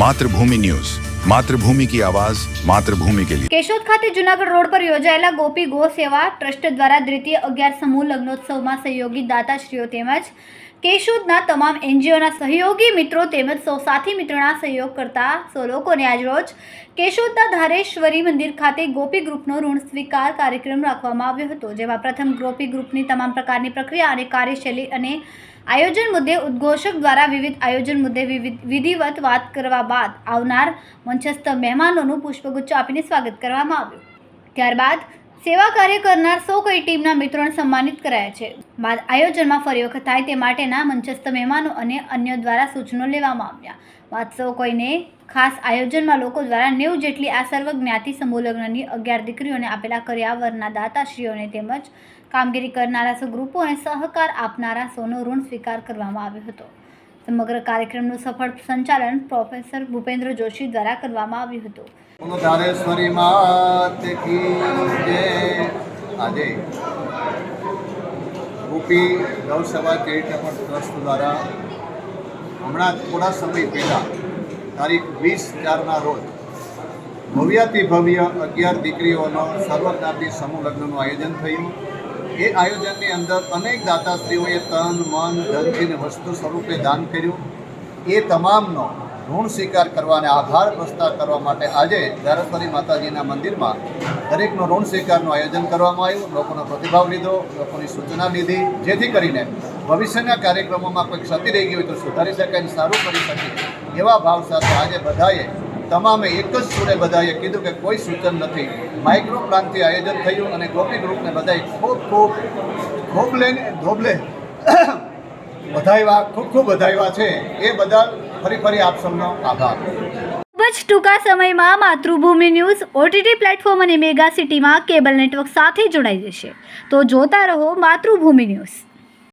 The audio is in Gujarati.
માતૃભૂમિ ન્યૂઝ. માતૃભૂમિ કી આવાજ, માતૃભૂમિ કે લીએ કેશોદ ખાતે જુનાગઢ રોડ પર યોજાયેલા ગોપી ગો સેવા ટ્રસ્ટ દ્વારા દ્વિતીય અગિયાર સમૂહ લગ્નોત્સવમાં સહયોગી દાતાશ્રીઓ તેમજ કેશોદના તમામ એનજીઓના સહયોગી મિત્રો તેમજ સૌ સાથી મિત્રોના સહયોગ કરતા સૌ લોકોને આજરોજ કેશોદના ધારેશ્વરી મંદિર ખાતે ગોપી ગ્રુપનો ઋણ સ્વીકાર કાર્યક્રમ રાખવામાં આવ્યો હતો, જેમાં પ્રથમ ગોપી ગ્રુપની તમામ પ્રકારની પ્રક્રિયા અને કાર્યશૈલી અને આયોજન મુદ્દે ઉદ્ઘોષક દ્વારા વિવિધ આયોજન મુદ્દે વિધિવત વાત કરવા બાદ આવનાર મંચસ્થ મહેમાનોનું પુષ્પગુચ્છ આપીને સ્વાગત કરવામાં આવ્યું. ત્યારબાદ સેવા કાર્ય કરનાર સૌ કોઈ ટીમના મિત્રોને સન્માનિત કરાયા છે. બાદ આયોજનમાં ફરી વખત થાય તે માટેના મંચસ્થ મહેમાનો અને અન્ય દ્વારા સૂચનો લેવામાં આવ્યા. બાદ સૌ કોઈને ખાસ આયોજનમાં લોકો દ્વારા નેવું જેટલી આ સર્વ જ્ઞાતિ લગ્નની અગિયાર દીકરીઓને આપેલા કર્યાવરના દાતાશ્રીઓને તેમજ કામગીરી કરનારા સૌ ગ્રુપો અને સહકાર આપનારા સૌનો ઋણ સ્વીકાર કરવામાં આવ્યો હતો. સમગ્ર કાર્યક્રમનું સફળ સંચાલન પ્રોફેસર ભૂપેન્દ્ર જોશી દ્વારા કરવામાં આવ્યું હતું. ધારેશ્વરી માત આજે ગોપી ગૌસભા ચેરિટેબલ ટ્રસ્ટ દ્વારા હમણાં થોડા સમય પહેલાં, તારીખ વીસ ચારના રોજ ભવ્યાતિ ભવ્ય અગિયાર દીકરીઓનો સર્વજ્ઞાતિ સમૂહ લગ્નનું આયોજન થયું. એ આયોજનની અંદર અનેક દાતાશ્રીઓએ તન, મન ધનજીને વસ્તુ સ્વરૂપે દાન કર્યું. એ તમામનો ઋણ સ્વીકાર કરવા અને આભાર પ્રસ્તાવ કરવા માટે આજે ધારેશ્વરી માતાજીના મંદિરમાં દરેકનો ઋણ સ્વીકારનું આયોજન કરવામાં આવ્યું. લોકોનો પ્રતિભાવ લીધો, લોકોની સૂચના લીધી, જેથી કરીને ભવિષ્યના કાર્યક્રમોમાં કોઈ ક્ષતિ રહી ગઈ હોય તો સુધારી શકાય સારું કરી શકે એવા ભાવ સાથે આજે બધાએ તમામે એક જ સુરે બધાએ કીધું કે કોઈ સૂચન નથી. માઇક્રો પ્લાનથી આયોજન થયું અને ગોપી ગ્રુપને બધાએ ખૂબ ખૂબ ધોબલે ધોબલે વધાવ્યા ખૂબ ખૂબ વધાવ્યા છે. એ બદલ ફરી ફરી આપ સૌનો આભાર. ખૂબ જ ટૂંકા સમયમાં માતૃભૂમિ ન્યૂઝ ઓટીટી પ્લેટફોર્મ અને મેગા સિટીમાં કેબલ નેટવર્ક સાથે જોડાઈ જશે. તો જોતા રહો માતૃભૂમિ ન્યૂઝ.